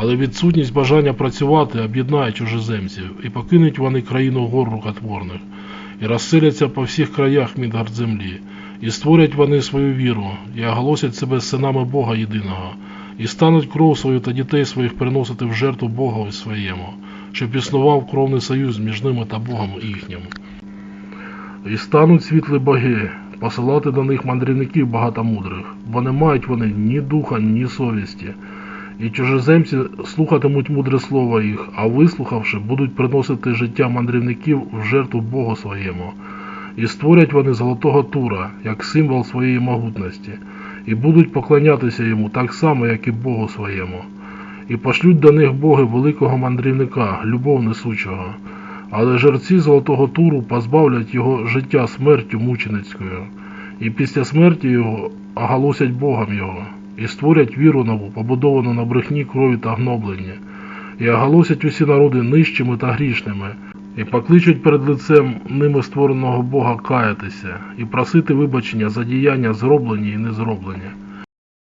Але відсутність бажання працювати об'єднає чужеземців, і покинуть вони країну гор рукотворних, і розселяться по всіх краях Мідгард землі, і створять вони свою віру, і оголосять себе синами Бога єдиного, і стануть кров свою та дітей своїх приносити в жертву Богові своєму, щоб існував кровний союз між ними та Богом їхнім. І стануть світлі боги, посилати до них мандрівників багатомудрих, бо не мають вони ні духа, ні совісті. І чужеземці слухатимуть мудре слово їх, а вислухавши, будуть приносити життя мандрівників в жертву Богу своєму. І створять вони золотого тура, як символ своєї могутності, і будуть поклонятися йому так само, як і Богу своєму. І пошлють до них боги великого мандрівника, любов несучого. Але жерці золотого туру позбавлять його життя смертю мученицькою, і після смерті його оголосять Богом його, і створять віру нову, побудовану на брехні крові та гнобленні, і оголосять усі народи нижчими та грішними, і покличуть перед лицем ними створеного Бога каятися, і просити вибачення за діяння зроблені і не зроблені.